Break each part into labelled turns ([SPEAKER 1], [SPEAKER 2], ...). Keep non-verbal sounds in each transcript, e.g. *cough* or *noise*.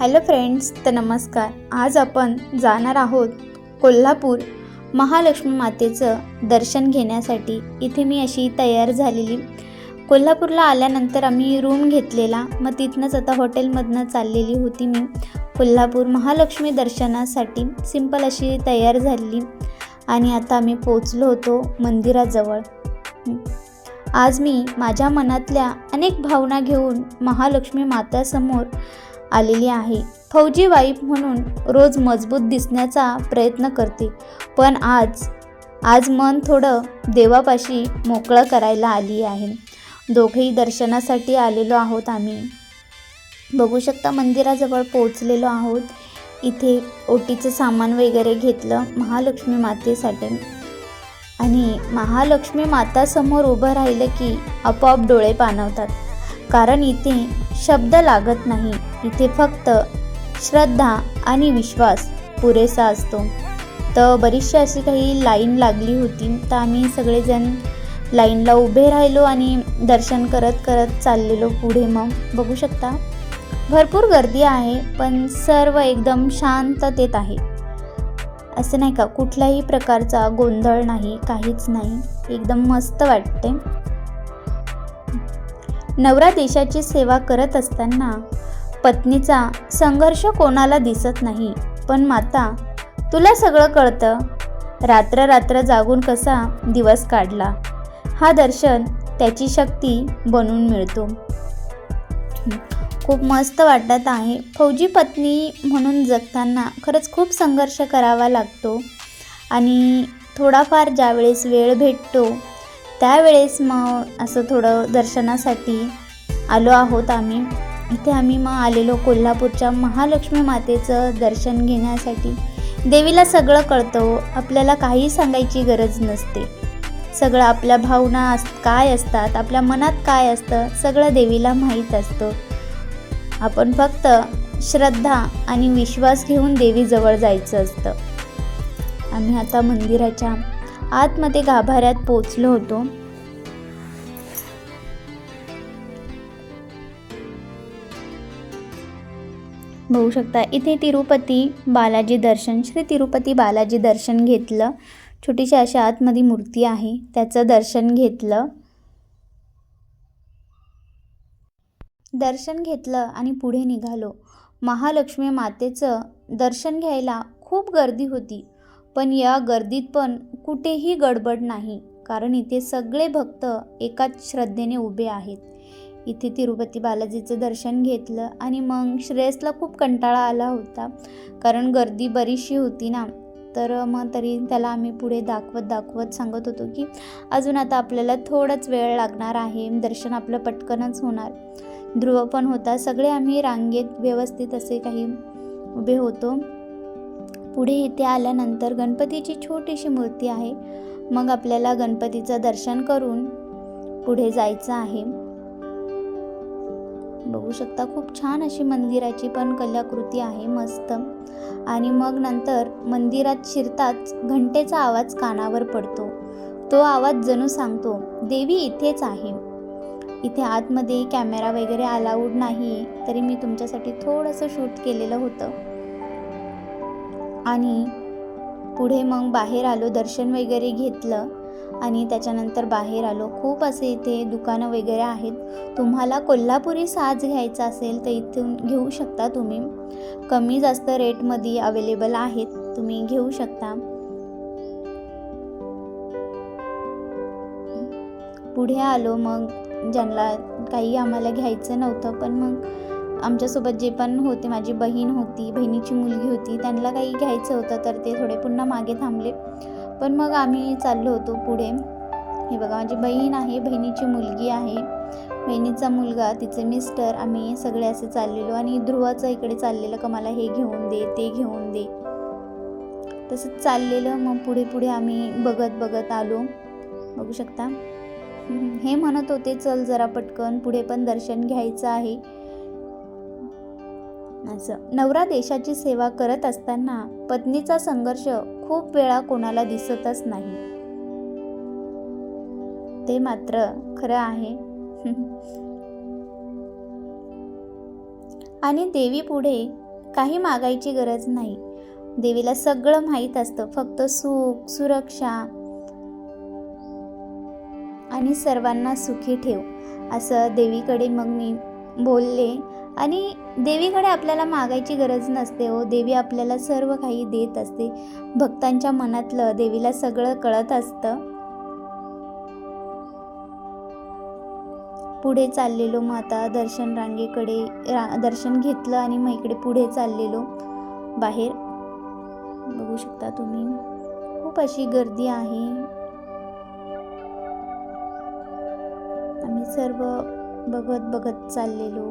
[SPEAKER 1] Hello friends तर नमस्कार. आज आपण जाणार आहोत कोल्हापूर महालक्ष्मी मातेचं दर्शन घेण्यासाठी. इथे मी अशी तयार झालेली. कोल्हापूरला आल्यानंतर आम्ही रूम घेतलेला. मग तिथनंच आता हॉटेलमधनं चाललेली होती मी. कोल्हापूर महालक्ष्मी दर्शनासाठी सिंपल अशी तयार झालेली. आणि आता आम्ही पोचलो होतो मंदिराजवळ. आज मी माझ्या मनातल्या अनेक भावना घेऊन महालक्ष्मी मातासमोर आलेली आहे. फौजी वाईफ म्हणून रोज मजबूत दिसण्याचा प्रयत्न करते. पण आज आज मन थोडं देवापाशी मोकळं करायला आली आहे. दोघेही दर्शनासाठी आलेलो आहोत आम्ही. बघू शकता मंदिराजवळ पोचलेलो आहोत. इथे ओटीचं सामान वगैरे घेतलं महालक्ष्मी मातेसाठी. आणि महालक्ष्मी मातासमोर उभं राहिलं की आपोआप डोळे पाणवतात कारण इथे शब्द लागत नाही. इथे फक्त श्रद्धा आणि विश्वास पुरेसा असतो. तर बरीचशी अशी काही लाईन लागली होती. तर आम्ही सगळेजण लाईनला उभे राहिलो आणि दर्शन करत करत चाललेलो पुढे मग. बघू शकता? भरपूर गर्दी आहे पण सर्व एकदम शांततेत आहे. असं नाही का? कुठल्याही प्रकारचा गोंधळ नाही काहीच नाही. एकदम मस्त वाटते नवरा देशाची सेवा करत असताना पत्नीचा संघर्ष कोणाला दिसत नाही. पण माता तुला सगळं कळतं. रात्र रात्र जागून कसा दिवस काढला. हा दर्शन त्याची शक्ती बनून मिळतो. खूप मस्त वाटत आहे. फौजी पत्नी म्हणून जगताना खरंच खूप संघर्ष करावा लागतो. आणि थोडाफार ज्यावेळेस वेळ भेटतो त्यावेळेस मग असं थोडं दर्शनासाठी आलो आहोत आम्ही. इथे आम्ही मग आलेलो कोल्हापूरच्या महालक्ष्मी मातेचं दर्शन घेण्यासाठी. देवीला सगळं कळतं आपल्याला काही सांगायची गरज नसते. सगळं आपल्या भावना अस काय असतात आपल्या मनात काय असतं सगळं देवीला माहीत असतं. आपण फक्त श्रद्धा आणि विश्वास घेऊन देवीजवळ जायचं असतं. आम्ही आता मंदिराच्या आतमध्ये गाभाऱ्यात पोचलो होतो. बघू शकता इथे तिरुपती बालाजी दर्शन श्री तिरुपती बालाजी दर्शन घेतलं. छोटीशी अशी आतमध्ये मूर्ती आहे त्याचं दर्शन घेतलं. दर्शन घेतलं आणि पुढे निघालो. महालक्ष्मी मातेचं दर्शन घ्यायला खूप गर्दी होती. पण या गर्दीत पण कुठेही गडबड नाही कारण इथे सगळे भक्त एकाच श्रद्धेने उभे आहेत. इथे तिरुपती बालाजीचं दर्शन घेतलं आणि मग श्रेयसला खूप कंटाळा आला होता कारण गर्दी बरीचशी होती ना. तर मग तरी त्याला आम्ही पुढे दाखवत दाखवत सांगत होतो की अजून आता आपल्याला थोडंच वेळ लागणार आहे दर्शन आपलं पटकनच होणार. ध्रुव पण होता सगळे आम्ही रांगेत व्यवस्थित असे काही उभे होतो. पुढे इथे आल्यानंतर गणपतीची छोटीशी मूर्ती आहे. मग आपल्याला गणपतीचं दर्शन करून पुढे जायचं आहे. बघू शकता खूप छान अशी मंदिराची पण कलाकृती आहे मस्त. आणि मग नंतर मंदिरात शिरताच घंटेचा आवाज कानावर पडतो. तो आवाज जणू सांगतो देवी इथेच आहे. इथे आतमध्ये कॅमेरा वगैरे अलाउड नाही तरी मी तुमच्यासाठी थोडंसं शूट केलेलं होतं. आणि पुढे मग बाहेर आलो दर्शन वगैरे घेतलं आणि त्याच्यानंतर बाहेर आलो. खूप असे इथे दुकानं वगैरे आहेत. तुम्हाला कोल्हापुरी साज घ्यायचा असेल तर इथून घेऊ शकता तुम्ही. कमी जास्त रेटमध्ये अवेलेबल आहेत. तुम्ही घेऊ शकता. पुढे आलो मग. ज्यांना काही आम्हाला घ्यायचं नव्हतं पण मग आमच्यासोबत जे पण होते माझी बहीण होती बहिणीची मुलगी होती त्यांना काही घ्यायचं होतं तर ते थोडे पुन्हा मागे थांबले. पण मग आम्ही चाललो होतो पुढे. हे बघा माझी बहीण आहे बहिणीची मुलगी आहे. बहिणीचा मुलगा तिचे मिस्टर आम्ही सगळे असे चाललेलो आणि ध्रुवाचं इकडे चाललेलं का मला हे घेऊन दे ते घेऊन दे. तसंच चाललेलं. मग पुढे पुढे आम्ही बघत बघत आलो. बघू शकता. हे म्हणत होते चल जरा पटकन पुढे पण दर्शन घ्यायचं आहे. असं. नवरा देशाची सेवा करत असताना पत्नीचा संघर्ष खूप वेळा कोणाला दिसतच नाही. ते मात्र खरं आहे. *laughs* आणि देवी पुढे काही मागायची गरज नाही. देवीला सगळं माहीत असतं. फक्त सुख सुरक्षा आणि सर्वांना सुखी ठेव असं देवीकडे मग मी बोलले. आणि देवीकडे आपल्याला मागायची गरज नसते हो. देवी आपल्याला सर्व काही देत असते. भक्तांच्या मनातलं देवीला सगळं कळत असतं. पुढे चाललेलो माता दर्शन रांगेकडे रा दर्शन घेतलं आणि मग इकडे पुढे चाललेलो. बाहेर. बघू शकता तुम्ही. खूप अशी गर्दी आहे. आम्ही सर्व बघत बघत चाललेलो.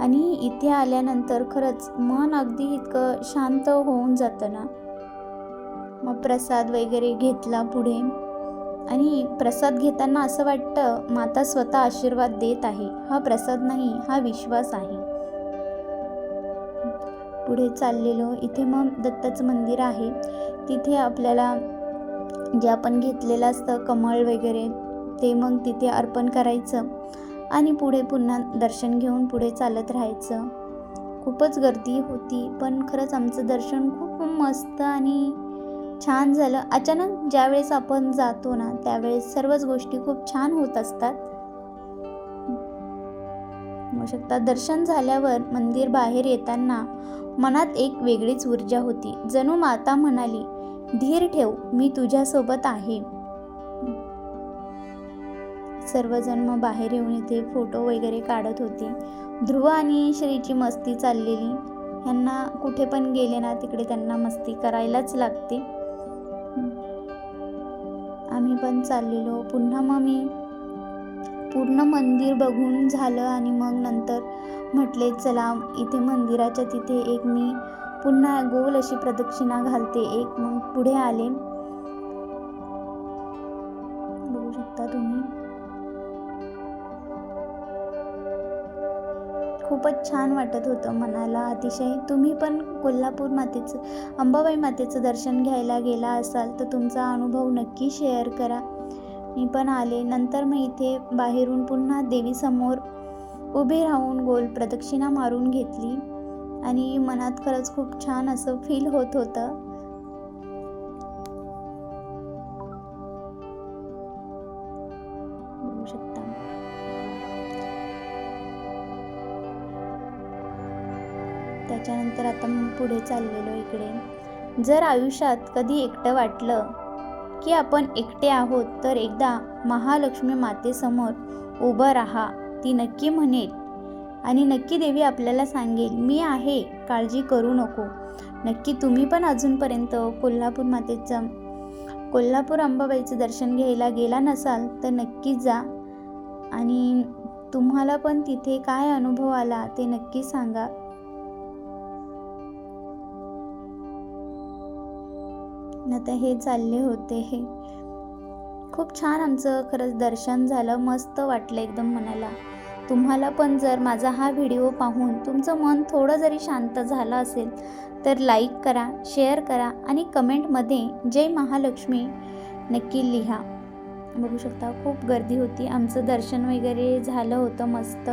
[SPEAKER 1] आणि इथे आल्यानंतर खरंच मन अगदी इतकं शांत होऊन जातं ना. मग प्रसाद वगैरे घेतला पुढे. आणि प्रसाद घेताना असं वाटतं माता स्वतः आशीर्वाद देत आहे. हा प्रसाद नाही हा विश्वास आहे. पुढे चाललेलो. इथे मग दत्ताचं मंदिर आहे. तिथे आपल्याला जे आपण घेतलेलं असतं कमळ वगैरे ते मग तिथे अर्पण करायचं. आणि पुढे पुन्हा दर्शन घेऊन पुढे चालत राहायचं. खूपच गर्दी होती पण खरंच आमचं दर्शन खूप मस्त आणि छान झालं. अचानक ज्यावेळेस आपण जातो ना त्यावेळेस सर्वच गोष्टी खूप छान होत असतात. शकता दर्शन झाल्यावर मंदिर बाहेर येताना मनात एक वेगळीच ऊर्जा होती. जणू माता म्हणाली धीर ठेव मी तुझ्यासोबत आहे. सर्वजण मग बाहेर येऊन इथे फोटो वगैरे काढत होते. ध्रुव आणि श्रीची मस्ती चाललेली. ह्यांना कुठे पण गेले ना तिकडे त्यांना मस्ती करायलाच लागते. आम्ही पण चाललेलो. पुन्हा मग मी पूर्ण मंदिर बघून झालं आणि मग नंतर म्हटले चला इथे मंदिराच्या तिथे एक मी पुन्हा गोल अशी प्रदक्षिणा घालते. एक मग पुढे आले. बघू शकता तुम्ही. खूपच छान वाटत होतं मनाला अतिशय तुम्ही पण कोल्हापूर मातेचं अंबाबाई मातेचं दर्शन घ्यायला गेला असाल तर तुमचा अनुभव नक्की शेअर करा. मी पण आले. नंतर मग इथे बाहेरून पुन्हा देवीसमोर उभे राहून गोल प्रदक्षिणा मारून घेतली. आणि मनात खरंच खूप छान असं फील होत होतं. तर आता मी पुढे चाललेलो इकडे. जर आयुष्यात कधी एकटं वाटलं की आपण एकटे आहोत तर एकदा महालक्ष्मी मातेसमोर उभं राहा. ती नक्की म्हणेल आणि नक्की देवी आपल्याला सांगेल मी आहे काळजी करू नको. नक्की तुम्ही पण अजूनपर्यंत कोल्हापूर मातेचं कोल्हापूर अंबाबाईचं दर्शन घ्यायला गेला नसाल तर नक्की जा. आणि तुम्हाला पण तिथे काय अनुभव आला ते नक्की सांगा. आता हे चालले होते हे. खूप छान आमचं खरंच दर्शन झालं मस्त वाटलं एकदम मनाला. तुम्हाला पण जर माझा हा व्हिडिओ पाहून तुमचं मन थोडं जरी शांत झालं असेल तर लाईक करा शेअर करा आणि कमेंटमध्ये जय महालक्ष्मी नक्की लिहा. बघू शकता खूप गर्दी होती. आमचं दर्शन वगैरे झालं होतं मस्त.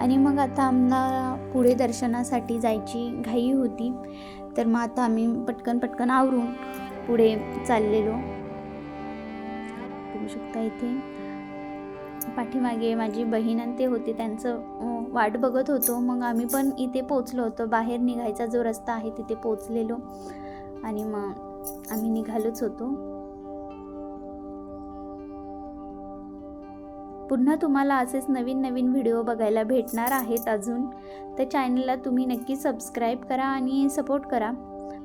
[SPEAKER 1] आणि मग आता आम्हाला पुढे दर्शनासाठी जायची घाई होती. तर मग आता आम्ही पटकन पटकन आवरून पुढे चाललेलो. बघू शकता इथे. पाठीमागे माझी बहीण आणि ते होते. त्यांचं वाट बघत होतो. मग आम्ही पण इथे पोचलो होतो. बाहेर निघायचा जो रस्ता आहे तिथे पोचलेलो आणि मग आम्ही निघालोच होतो. पुन्हा तुम्हाला असेच नवीन नवीन व्हिडिओ बघायला भेटणार आहेत अजून. तर चॅनलला तुम्ही नक्की सबस्क्राईब करा आणि सपोर्ट करा.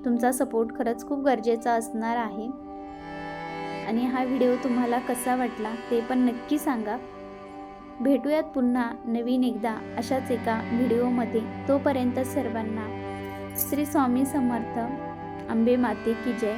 [SPEAKER 1] तुमचा सपोर्ट खरंच खूप गरजेचा असणार आहे. आणि हा व्हिडिओ तुम्हाला कसा वाटला ते पण नक्की सांगा. भेटूयात पुन्हा नवीन एकदा अशाच एका व्हिडिओमध्ये. तोपर्यंत सर्वांना श्री स्वामी समर्थ. अंबे माते की जय.